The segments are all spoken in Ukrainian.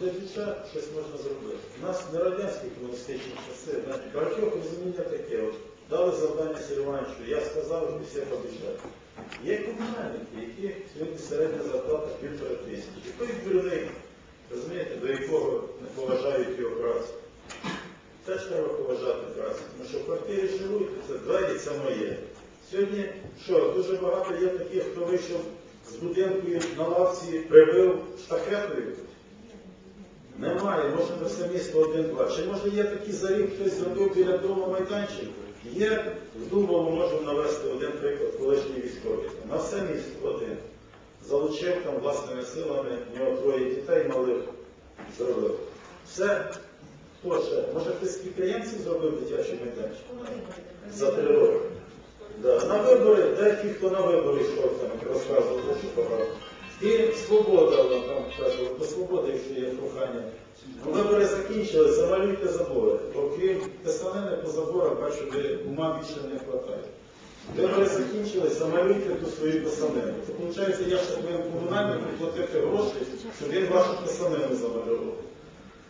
для дітей щось можна зробити. У нас не радянські комуністичні часи, багатьох розуміння таке. От, дали завдання Сергію я сказав, і всі побіжали. Є комунальники, яких сьогодні середня зарплата півтора тисячі. І той дурний, розумієте, до якого не поважають його працю. Теж треба поважати працю, тому що в квартирі живуть, це двері, це моє. Сьогодні що, дуже багато є таких, хто вийшов з будинку на лавці, прибив штахетою. Немає, може на все місто один-два. Чи може є такі за рік хтось зробив біля дому майданчик? Є, в Дубово можемо навести один приклад колишній військовий. На все місто один. Залучив там власними силами, в нього троє дітей малих зробив. Все, хто ще? Може хтось з підприємців зробив дитячий майданчик? За три роки. Да. На вибори, де ті, хто на вибори йшов, там розказував, що погано. І свобода, каже, по свободі, якщо є прохання. Вибори закінчили, замалюйте забори. Окрім писанини по заборах, бачу, де ума більше не вистачає. Вибори закінчили, замалюйте ту свою писанину. Виходить, я ще повинен комунальнику платити гроші, щоб він вашу писанину замалював.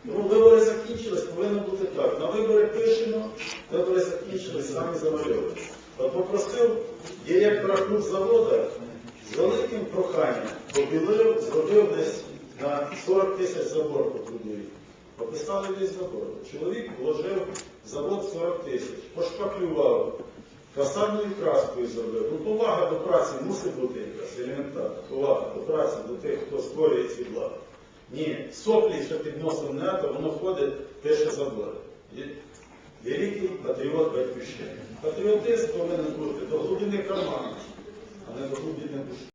Ну, вибори закінчились, повинно бути так. На вибори пишемо, вибори закінчились, самі замальовуємо. Попросив директора заводу з великим проханням побілив, зробив десь на 40 тисяч забор побудує. Пописали десь забор. Чоловік вложив завод 40 тисяч, пошпаклював, фасадною краскою зробив. Ну, повага до праці мусить бути якась елементарна. Повага до праці, до тих, хто створює ці влади. Ні, соплі, що під носом не то, воно ходить, пише забори. Є- Великий патріот батьківщини. Патріотизм повинен бути до глибини карману,